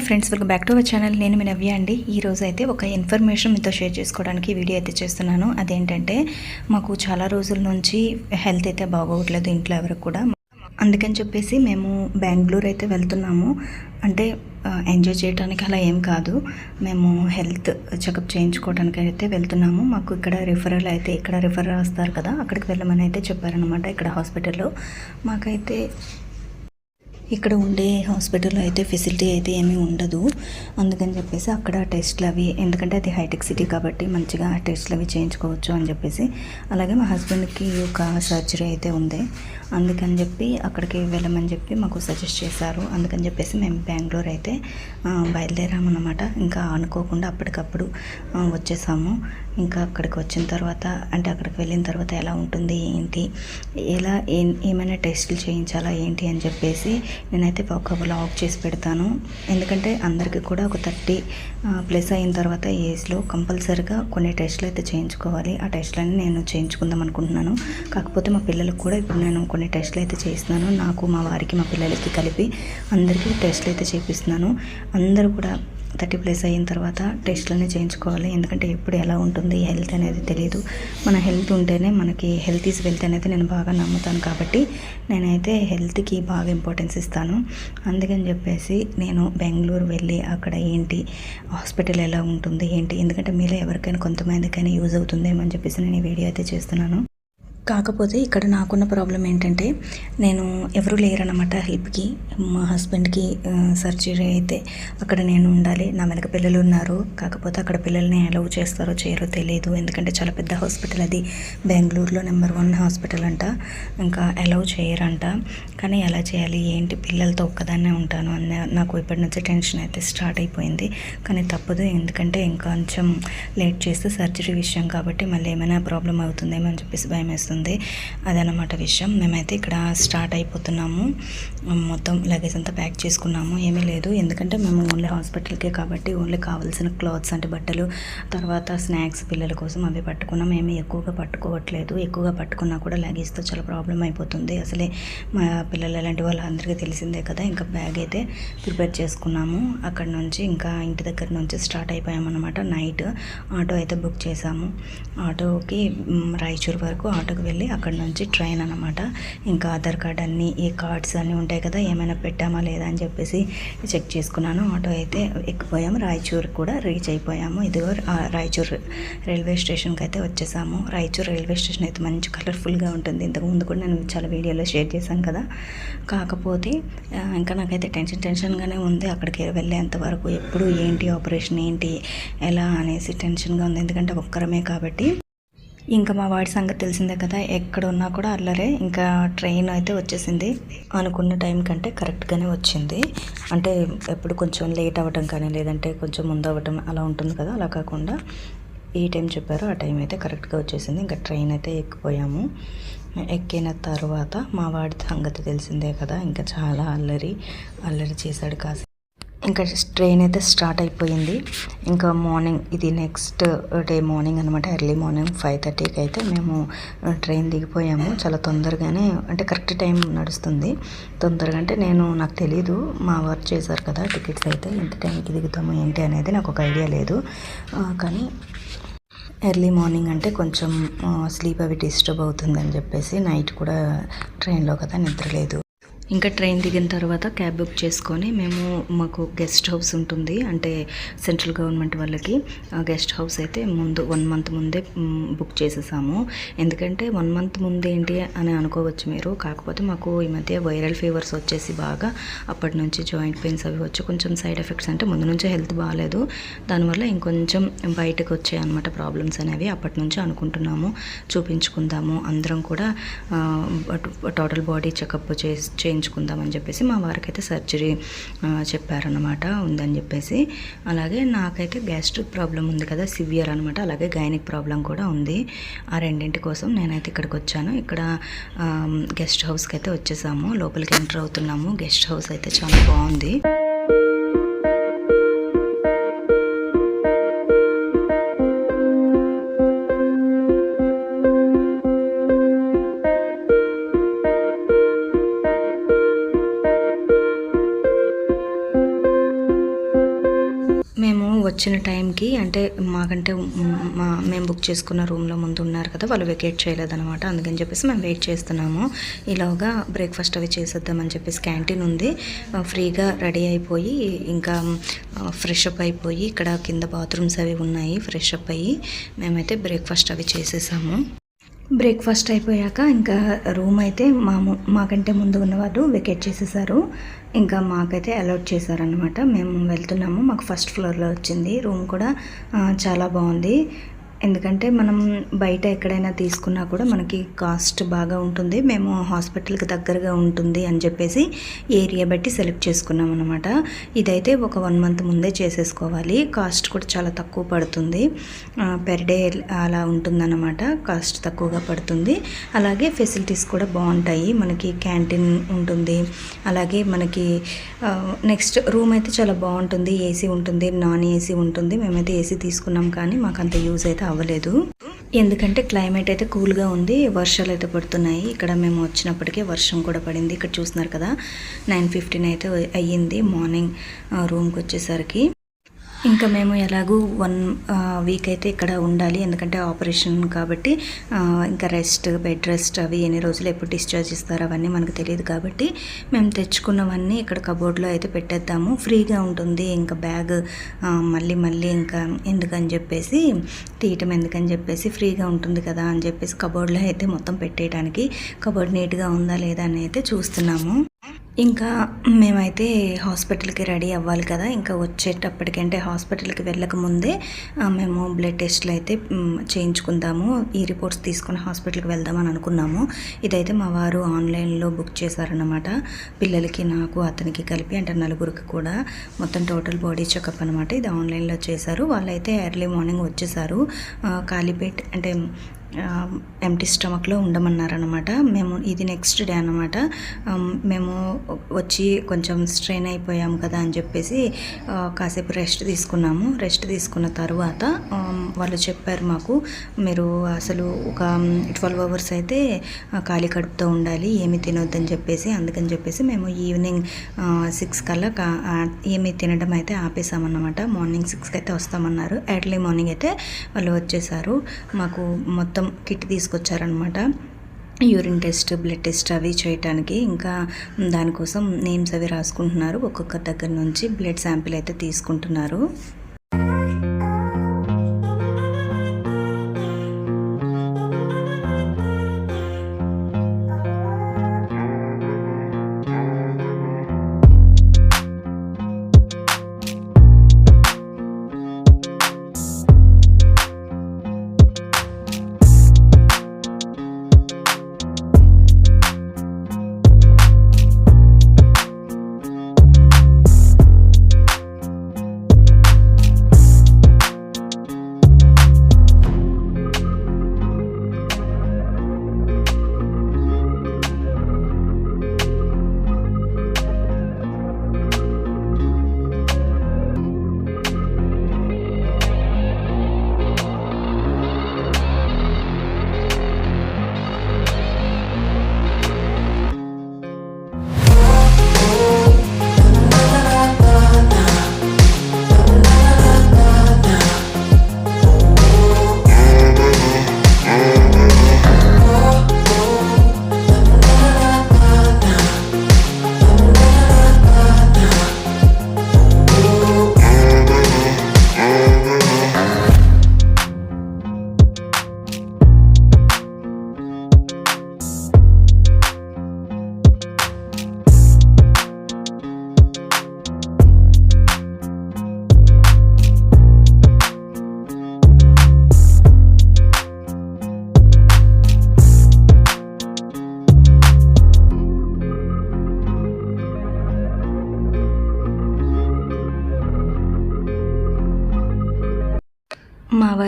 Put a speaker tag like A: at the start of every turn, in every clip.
A: Hi friends welcome back to our channel. నేను మీ నవ్య అండి. ఈ రోజు అయితే ఒక ఇన్ఫర్మేషన్ మీతో షేర్ చేసుకోవడానికి వీడియో అయితే చేస్తున్నాను. అదేంటంటే మాకు చాలా రోజుల నుంచి హెల్త్ అయితే బాగోవట్లేదు ఇంట్లో ఎవరికి కూడా. అందుకని చెప్పేసి మేము బెంగళూరు అయితే వెళ్తున్నాము. అంటే ఎంజాయ్ చేయడానికి అలా ఏం కాదు. మేము హెల్త్ చెకప్ చేయించుకోవడానికి అయితే వెళ్తున్నాము. మాకు ఇక్కడ రిఫరల్ అయితే ఇక్కడ రిఫర్ వస్తారు కదా అక్కడికి వెళ్ళమని అయితే చెప్పారనమాట ఇక్కడ హాస్పిటల్లో. మాకైతే ఇక్కడ ఉండే హాస్పిటల్లో అయితే ఫెసిలిటీ అయితే ఏమీ ఉండదు. అందుకని చెప్పేసి అక్కడ టెస్ట్లు అవి ఎందుకంటే అది హైటెక్ సిటీ కాబట్టి మంచిగా టెస్ట్లు అవి చేయించుకోవచ్చు అని చెప్పేసి అలాగే మా హస్బెండ్కి ఒక సర్జరీ అయితే ఉంది. అందుకని చెప్పి అక్కడికి వెళ్ళమని చెప్పి మాకు సజెస్ట్ చేశారు. అందుకని చెప్పేసి మేము బెంగళూరు అయితే బయలుదేరామన్నమాట. ఇంకా అనుకోకుండా అప్పటికప్పుడు వచ్చేసాము. ఇంకా అక్కడికి వచ్చిన తర్వాత అంటే అక్కడికి వెళ్ళిన తర్వాత ఎలా ఉంటుంది ఏంటి ఎలా ఏ ఏమైనా టెస్టులు చేయించాలా ఏంటి అని చెప్పేసి నేనైతే ఒక బ్లాగ్ చేసి పెడతాను. ఎందుకంటే అందరికీ కూడా ఒక థర్టీ ప్లస్ అయిన తర్వాత ఏజ్లో కంపల్సరిగా కొన్ని టెస్టులు అయితే చేయించుకోవాలి. ఆ టెస్టులన్నీ నేను చేయించుకుందాం అనుకుంటున్నాను. కాకపోతే మా పిల్లలకు కూడా ఇప్పుడు నేను కొన్ని టెస్టులు అయితే చేస్తున్నాను. నాకు మా వారికి మా పిల్లలకి కలిపి అందరికీ టెస్టులు అయితే చేపిస్తున్నాను. అందరూ కూడా థర్టీ ప్లస్ అయిన తర్వాత టెస్ట్లన్నీ చేయించుకోవాలి. ఎందుకంటే ఎప్పుడు ఎలా ఉంటుంది హెల్త్ అనేది తెలియదు మన హెల్త్ ఉంటేనే మనకి హెల్త్ ఈజ్ వెల్త్ అనేది నేను బాగా నమ్ముతాను కాబట్టి నేనైతే హెల్త్కి బాగా ఇంపార్టెన్స్ ఇస్తాను. అందుకని చెప్పేసి నేను బెంగళూరు వెళ్ళి అక్కడ ఏంటి హాస్పిటల్ ఎలా ఉంటుంది ఏంటి ఎందుకంటే మీలో ఎవరికైనా కొంతమందికైనా యూజ్ అవుతుందేమో అని చెప్పేసి నేను ఈ వీడియో అయితే చేస్తున్నాను. కాకపోతే ఇక్కడ నాకున్న ప్రాబ్లం ఏంటంటే నేను ఎవరు లేరన్నమాట హెల్ప్కి. మా హస్బెండ్కి సర్జరీ అయితే అక్కడ నేను ఉండాలి. నా వెనక పిల్లలు ఉన్నారు. కాకపోతే అక్కడ పిల్లల్ని అలౌ చేస్తారో చేయరో తెలియదు ఎందుకంటే చాలా పెద్ద హాస్పిటల్ అది. బెంగళూరులో నెంబర్ వన్ హాస్పిటల్ అంట. ఇంకా అలౌ చేయరంట. కానీ ఎలా చేయాలి? ఏంటి? పిల్లలతో ఒక్కదాన్నే ఉంటాను అన్న నాకు ఇప్పటి నుంచి టెన్షన్ అయితే స్టార్ట్ అయిపోయింది. కానీ తప్పదు. ఎందుకంటే ఇంకా కొంచెం లేట్ చేస్తే సర్జరీ విషయం కాబట్టి మళ్ళీ ఏమైనా ప్రాబ్లం అవుతుందేమో అని చెప్పేసి భయం వస్తుంది. అదనమాట విషయం. మేమైతే ఇక్కడ స్టార్ట్ అయిపోతున్నాము. మొత్తం లగేజ్ అంతా ప్యాక్ చేసుకున్నాము. ఏమీ లేదు. ఎందుకంటే మేము ఓన్లీ హాస్పిటల్కే కాబట్టి ఓన్లీ కావాల్సిన క్లాత్స్ అంటే బట్టలు తర్వాత స్నాక్స్ పిల్లల కోసం అవి పట్టుకున్నాం. ఏమీ ఎక్కువగా పట్టుకోవట్లేదు. ఎక్కువగా పట్టుకున్నా కూడా లగేజ్తో చాలా ప్రాబ్లం అయిపోతుంది. అసలే మా పిల్లలు అలాంటి వాళ్ళందరికీ తెలిసిందే కదా. ఇంకా బ్యాగ్ అయితే ప్రిపేర్ చేసుకున్నాము. అక్కడ నుంచి ఇంకా ఇంటి దగ్గర నుంచి స్టార్ట్ అయిపోయామన్నమాట. నైట్ ఆటో అయితే బుక్ చేసాము ఆటోకి రాయచూర్ వరకు ఆటోకి వెళ్ళి అక్కడ నుంచి ట్రైన్ అనమాట ఇంకా ఆధార్ కార్డ్ అన్నీ ఈ కార్డ్స్ అన్నీ ఉంటాయి కదా ఏమైనా పెట్టామా లేదా అని చెప్పేసి చెక్ చేసుకున్నాను. ఆటో అయితే ఎక్కిపోయాము. రాయచూర్ కూడా రీచ్ అయిపోయాము. ఇదిగో రాయచూర్ రైల్వే స్టేషన్కి అయితే వచ్చేసాము. రాయచూర్ రైల్వే స్టేషన్ అయితే మంచి కలర్ఫుల్గా ఉంటుంది. ఇంతకుముందు కూడా నేను చాలా వీడియోలో షేర్ చేశాను కదా. కాకపోతే ఇంకా నాకైతే టెన్షన్ టెన్షన్గానే ఉంది. అక్కడికి వెళ్ళేంత వరకు ఎప్పుడు ఏంటి ఆపరేషన్ ఏంటి ఎలా అనేసి టెన్షన్గా ఉంది. ఎందుకంటే ఒక్కరమే కాబట్టి ఇంకా మా వాడి సంగతి తెలిసిందే కదా ఎక్కడ ఉన్నా కూడా అల్లరే. ఇంకా ట్రైన్ అయితే వచ్చేసింది. అనుకున్న టైం కంటే కరెక్ట్గానే వచ్చింది. అంటే ఎప్పుడు కొంచెం లేట్ అవ్వటం కానీ లేదంటే కొంచెం ముందు అవ్వటం అలా ఉంటుంది కదా అలా కాకుండా ఏ టైం చెప్పారో ఆ టైం అయితే కరెక్ట్గా వచ్చేసింది. ఇంకా ట్రైన్ అయితే ఎక్కిపోయాము. ఎక్కిన తర్వాత మా వాడి సంగతి తెలిసిందే కదా ఇంకా చాలా అల్లరి అల్లరి చేశాడు కాసేపు. ఇంకా ట్రైన్ అయితే స్టార్ట్ అయిపోయింది. ఇంకా మార్నింగ్ ఇది నెక్స్ట్ డే మార్నింగ్ అనమాట ఎర్లీ మార్నింగ్ ఫైవ్ థర్టీకి అయితే మేము ట్రైన్ దిగిపోయాము. చాలా తొందరగానే అంటే కరెక్ట్ టైం నడుస్తుంది. తొందరగా అంటే నేను నాకు తెలీదు మా వర్క్ చేశారు కదా టికెట్స్ అయితే ఎంత టైంకి దిగుతాము ఏంటి అనేది నాకు ఒక ఐడియా లేదు. కానీ ఎర్లీ మార్నింగ్ అంటే కొంచెం స్లీప్ అవి డిస్టర్బ్ అవుతుందని చెప్పేసి నైట్ కూడా ట్రైన్లో కదా నిద్ర లేదు ఇంకా ట్రైన్ దిగిన తర్వాత క్యాబ్ బుక్ చేసుకొని మేము మాకు గెస్ట్ హౌస్ ఉంటుంది. అంటే సెంట్రల్ గవర్నమెంట్ వాళ్ళకి ఆ గెస్ట్ హౌస్ అయితే ముందు వన్ మంత్ ముందే బుక్ చేసేసాము. ఎందుకంటే వన్ మంత్ ముందు ఏంటి అని అనుకోవచ్చు మీరు. కాకపోతే మాకు ఈ మధ్య వైరల్ ఫీవర్స్ వచ్చేసి బాగా అప్పటి నుంచి జాయింట్ పెయిన్స్ అవి వచ్చి కొంచెం సైడ్ ఎఫెక్ట్స్ అంటే ముందు నుంచే హెల్త్ బాగాలేదు. దానివల్ల ఇంకొంచెం బయటకు వచ్చాయి అనమాట ప్రాబ్లమ్స్ అనేవి. అప్పటి నుంచి అనుకుంటున్నాము. చూపించుకుందాము. అందరం కూడా టోటల్ బాడీ చెకప్ చేసి చేయించుకుందామని చెప్పేసి మా వారికి అయితే సర్జరీ చెప్పారనమాట ఉందని చెప్పేసి. అలాగే నాకైతే గ్యాస్ట్రిక్ ప్రాబ్లం ఉంది కదా సివియర్ అనమాట అలాగే గైనిక్ ప్రాబ్లం కూడా ఉంది. ఆ రెండింటి కోసం నేనైతే ఇక్కడికి వచ్చాను. ఇక్కడ గెస్ట్ హౌస్కి అయితే వచ్చేసాము. లోపలికి ఎంటర్ అవుతున్నాము. గెస్ట్ హౌస్ అయితే చాలా బాగుంది. వచ్చిన టైంకి అంటే మాకంటే మా మేము బుక్ చేసుకున్న రూమ్లో ముందు ఉన్నారు కదా వాళ్ళు వెకేట్ చేయలేదన్నమాట. అందుకని చెప్పేసి మేము వెయిట్ చేస్తున్నాము. ఈలోగా బ్రేక్ఫాస్ట్ అవి చేసేద్దామని చెప్పేసి క్యాంటీన్ ఉంది. ఫ్రీగా రెడీ అయిపోయి ఇంకా ఫ్రెష్ అప్ అయిపోయి ఇక్కడ కింద బాత్రూమ్స్ అవి ఉన్నాయి ఫ్రెష్ అప్ అయ్యి మేమైతే బ్రేక్ఫాస్ట్ అవి చేసేసాము. బ్రేక్ఫాస్ట్ అయిపోయాక ఇంకా రూమ్ అయితే మా మాకంటే ముందు ఉన్నవాళ్ళు వెకేట్ చేసేసారు. ఇంకా మాకైతే అలౌట్ చేశారనమాట మేము వెళ్తున్నాము. మాకు ఫస్ట్ ఫ్లోర్లో వచ్చింది. రూమ్ కూడా చాలా బాగుంది. ఎందుకంటే మనం బయట ఎక్కడైనా తీసుకున్నా కూడా మనకి కాస్ట్ బాగా ఉంటుంది. మేము హాస్పిటల్కి దగ్గరగా ఉంటుంది అని చెప్పేసి ఏరియా బట్టి సెలెక్ట్ చేసుకున్నాం అనమాట ఇదైతే ఒక వన్ మంత్ ముందే చేసేసుకోవాలి. కాస్ట్ కూడా చాలా తక్కువ పడుతుంది. పెర్ డే అలా ఉంటుందన్నమాట. కాస్ట్ తక్కువగా పడుతుంది. అలాగే ఫెసిలిటీస్ కూడా బాగుంటాయి. మనకి క్యాంటీన్ ఉంటుంది. అలాగే మనకి నెక్స్ట్ రూమ్ అయితే చాలా బాగుంటుంది. ఏసీ ఉంటుంది. నాన్ ఏసీ ఉంటుంది. మేమైతే ఏసీ తీసుకున్నాం కానీ మాకు అంత యూజ్ అయితే అవ్వలేదు. ఎందుకంటే క్లైమేట్ అయితే కూల్గా ఉంది వర్షాలు అయితే పడుతున్నాయి. ఇక్కడ మేము వచ్చినప్పటికే వర్షం కూడా పడింది. ఇక్కడ చూస్తున్నారు కదా నైన్ ఫిఫ్టీన్ అయితే అయ్యింది మార్నింగ్ రూమ్కి వచ్చేసరికి. ఇంకా మేము ఎలాగూ వన్ వీక్ అయితే ఇక్కడ ఉండాలి. ఎందుకంటే ఆపరేషన్ కాబట్టి ఇంకా రెస్ట్ బెడ్ రెస్ట్ అవి ఎన్ని రోజులు ఎప్పుడు డిశ్చార్జ్ ఇస్తారో అవన్నీ మనకు తెలియదు కాబట్టి మేము తెచ్చుకున్నవన్నీ ఇక్కడ కబోర్డ్లో అయితే పెట్టేద్దాము. ఫ్రీగా ఉంటుంది. ఇంకా బ్యాగ్ మళ్ళీ మళ్ళీ ఇంకా ఎందుకని చెప్పేసి తీయటం ఎందుకని చెప్పేసి ఫ్రీగా ఉంటుంది కదా అని చెప్పేసి కబోర్డ్లో అయితే మొత్తం పెట్టేయడానికి కబోర్డ్ నీట్గా ఉందా లేదా అని అయితే చూస్తున్నాము. ఇంకా మేమైతే హాస్పిటల్కి రెడీ అవ్వాలి కదా. ఇంకా వచ్చేటప్పటికంటే హాస్పిటల్కి వెళ్ళక ముందే మేము బ్లడ్ టెస్ట్లు అయితే చేయించుకుందాము. ఈ రిపోర్ట్స్ తీసుకొని హాస్పిటల్కి వెళ్దామని అనుకున్నాము. ఇదైతే మా వారు ఆన్లైన్లో బుక్ చేశారనమాట పిల్లలకి నాకు అతనికి కలిపి అంటే నలుగురికి కూడా మొత్తం టోటల్ బాడీ చెకప్ అనమాట ఇది ఆన్లైన్లో చేశారు. వాళ్ళైతే ఎర్లీ మార్నింగ్ వచ్చేసారు. కాలిపేట్ అంటే ఎంటీ స్టమక్లో ఉండమన్నారనమాట మేము ఇది నెక్స్ట్ డే అనమాట మేము వచ్చి కొంచెం స్ట్రెయిన్ అయిపోయాము కదా అని చెప్పేసి కాసేపు రెస్ట్ తీసుకున్నాము. రెస్ట్ తీసుకున్న తర్వాత వాళ్ళు చెప్పారు మాకు మీరు అసలు ఒక ట్వెల్వ్ అవర్స్ అయితే ఖాళీ కడుపుతో ఉండాలి ఏమి తినొద్దని చెప్పేసి అందుకని చెప్పేసి మేము ఈవినింగ్ సిక్స్ కల్లా కా ఏమి తినడం అయితే ఆపేసామన్నమాట మార్నింగ్ సిక్స్కి అయితే వస్తామన్నారు. ఎర్లీ మార్నింగ్ అయితే వాళ్ళు వచ్చేసారు. మాకు మొత్తం మొత్తం కిట్ తీసుకొచ్చారనమాట యూరిన్ టెస్ట్ బ్లడ్ టెస్ట్ అవి చేయటానికి ఇంకా దానికోసం నేమ్స్ అవి రాసుకుంటున్నారు. ఒక్కొక్క దగ్గర నుంచి బ్లడ్ శాంపిల్ అయితే తీసుకుంటున్నారు.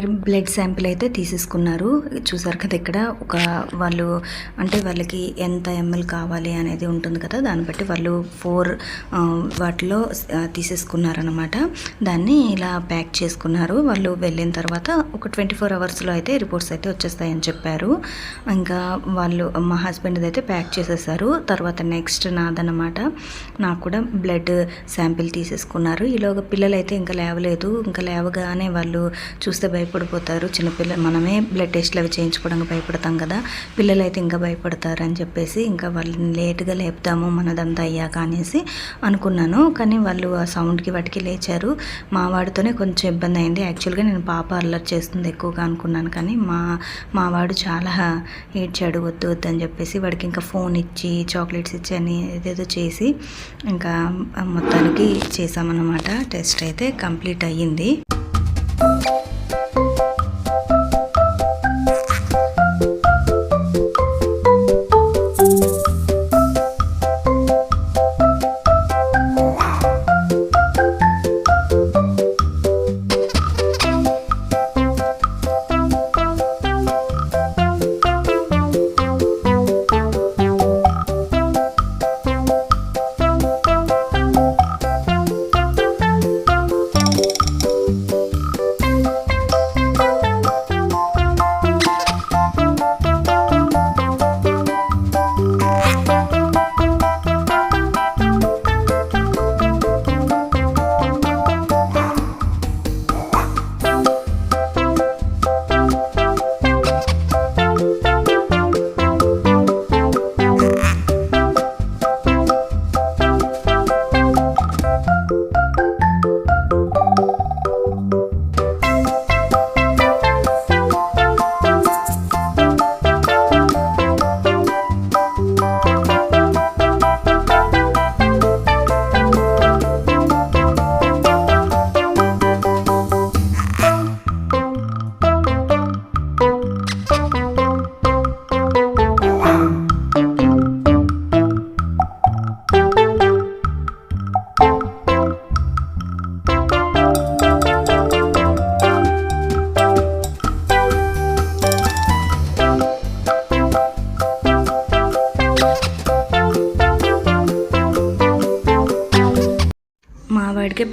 A: వారి బ్లడ్ శాంపిల్ అయితే తీసేసుకున్నారు. చూసారు కదా ఇక్కడ ఒక వాళ్ళు అంటే వాళ్ళకి ఎంత ఎంఎల్ కావాలి అనేది ఉంటుంది కదా దాన్ని బట్టి వాళ్ళు ఫోర్ వాటిలో తీసేసుకున్నారనమాట దాన్ని ఇలా ప్యాక్ చేసుకున్నారు. వాళ్ళు వెళ్ళిన తర్వాత ఒక ట్వంటీ ఫోర్ అవర్స్లో అయితే రిపోర్ట్స్ అయితే వచ్చేస్తాయని చెప్పారు. ఇంకా వాళ్ళు మా హస్బెండ్ అయితే ప్యాక్ చేసేసారు. తర్వాత నెక్స్ట్ నాదనమాట నాకు కూడా బ్లడ్ శాంపిల్ తీసేసుకున్నారు. ఈలోగా పిల్లలు అయితే ఇంకా లేవలేదు. ఇంకా లేవగానే వాళ్ళు చూస్తే భయపడిపోతారు. చిన్నపిల్ల మనమే బ్లడ్ టెస్ట్లు అవి చేయించుకోవడానికి భయపడతాం కదా. పిల్లలు అయితే ఇంకా భయపడతారు అని చెప్పేసి ఇంకా వాళ్ళని లేట్గా లేపుతాము మనదంతా అయ్యాక అనేసి అనుకున్నాను. కానీ వాళ్ళు ఆ సౌండ్కి వాటికి లేచారు. మా వాడితోనే కొంచెం ఇబ్బంది అయింది. యాక్చువల్గా నేను పాప అల్లరి చేస్తుంది ఎక్కువగా అనుకున్నాను. కానీ మా మా వాడు చాలా ఏడ్చాడు వద్దు వద్దు అని చెప్పేసి వాడికి ఇంకా ఫోన్ ఇచ్చి చాక్లెట్స్ ఇచ్చి అని ఏదేదో చేసి ఇంకా మొత్తానికి చేశామన్నమాట. టెస్ట్ అయితే కంప్లీట్ అయ్యింది.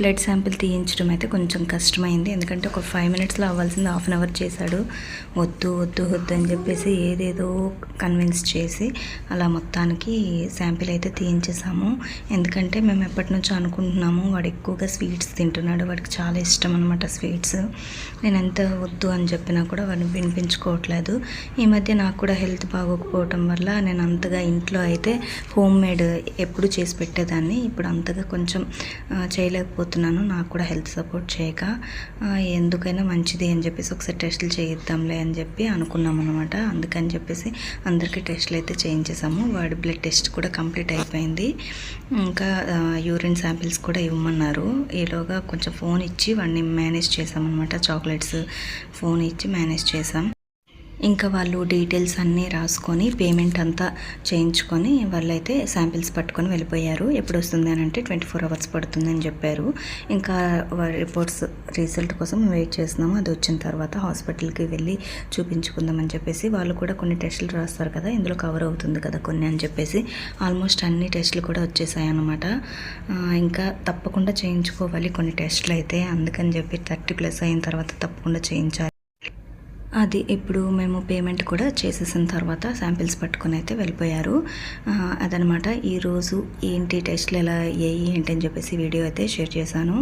A: బ్లడ్ శాంపిల్ తీయించడం అయితే కొంచెం కష్టమైంది. ఎందుకంటే ఒక ఫైవ్ మినిట్స్లో అవ్వాల్సింది హాఫ్ అన్ అవర్ చేశాడు. వద్దు వద్దు వద్దు అని చెప్పేసి ఏదేదో కన్విన్స్ చేసి అలా మొత్తానికి శాంపిల్ అయితే తీయించేసాము. ఎందుకంటే మేము ఎప్పటి నుంచో అనుకుంటున్నాము వాడు ఎక్కువగా స్వీట్స్ తింటున్నాడు. వాడికి చాలా ఇష్టం అనమాట స్వీట్స్. నేను ఎంత వద్దు అని చెప్పినా కూడా వాడిని వినిపించుకోవట్లేదు. ఈ మధ్య నాకు కూడా హెల్త్ బాగోకపోవటం వల్ల నేను అంతగా ఇంట్లో అయితే హోమ్ మేడ్ ఎప్పుడు చేసి పెట్టేదాన్ని. ఇప్పుడు అంతగా కొంచెం చేయలేకపోతున్నాను. చేయలేకపోతున్నాను నాకు కూడా హెల్త్ సపోర్ట్ చేయక ఎందుకైనా మంచిది అని చెప్పేసి ఒకసారి టెస్టులు చేయిద్దాంలే అని చెప్పి అనుకున్నాం అనమాట అందుకని చెప్పేసి అందరికీ టెస్టులు అయితే చేయించేసాము. వాడి బ్లడ్ టెస్ట్ కూడా కంప్లీట్ అయిపోయింది. ఇంకా యూరిన్ శాంపిల్స్ కూడా ఇవ్వమన్నారు. ఈలోగా కొంచెం ఫోన్ ఇచ్చి వాడిని మేనేజ్ చేసామన్నమాట చాక్లెట్స్ ఫోన్ ఇచ్చి మేనేజ్ చేసాం ఇంకా వాళ్ళు డీటెయిల్స్ అన్నీ రాసుకొని పేమెంట్ అంతా చేయించుకొని వాళ్ళైతే శాంపిల్స్ పట్టుకొని వెళ్ళిపోయారు. ఎప్పుడు వస్తుంది అని అంటే ట్వంటీ ఫోర్ అవర్స్ పడుతుందని చెప్పారు. ఇంకా రిపోర్ట్స్ రిజల్ట్ కోసం వెయిట్ చేస్తున్నాము. అది వచ్చిన తర్వాత హాస్పిటల్కి వెళ్ళి చూపించుకుందామని చెప్పేసి వాళ్ళు కూడా కొన్ని టెస్టులు రాస్తారు కదా ఇందులో కవర్ అవుతుంది కదా కొన్ని అని చెప్పేసి ఆల్మోస్ట్ అన్ని టెస్టులు కూడా వచ్చేసాయి అనమాట ఇంకా తప్పకుండా చేయించుకోవాలి కొన్ని టెస్టులు అయితే అందుకని చెప్పి థర్టీ ప్లస్ అయిన తర్వాత తప్పకుండా చేయించాలి. అది ఇప్పుడు మేము పేమెంట్ కూడా చేసేసిన తర్వాత శాంపిల్స్ పట్టుకుని అయితే వెళ్ళిపోయారు. అదనమాట ఈరోజు ఏంటి టెస్ట్లు ఎలా అయ్యాయి ఏంటి అని చెప్పేసి వీడియో అయితే షేర్ చేశాను.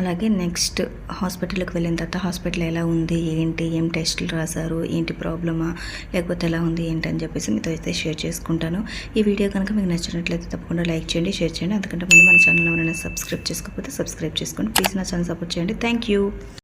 A: అలాగే నెక్స్ట్ హాస్పిటల్కి వెళ్ళిన తర్వాత హాస్పిటల్ ఎలా ఉంది ఏంటి ఏం టెస్టులు రాశారు ఏంటి ప్రాబ్లమా లేకపోతే ఎలా ఉంది ఏంటి అని చెప్పేసి మీతో అయితే షేర్ చేసుకుంటాను. ఈ వీడియో కనుక మీకు నచ్చినట్లయితే తప్పకుండా లైక్ చేయండి షేర్ చేయండి. అందుకంటే ముందు మన ఛానల్ ఎవరైనా సబ్స్క్రైబ్ చేసుకోకపోతే సబ్స్క్రైబ్ చేసుకోండి ప్లీజ్ నా ఛానల్ సపోర్ట్ చేయండి. Thank you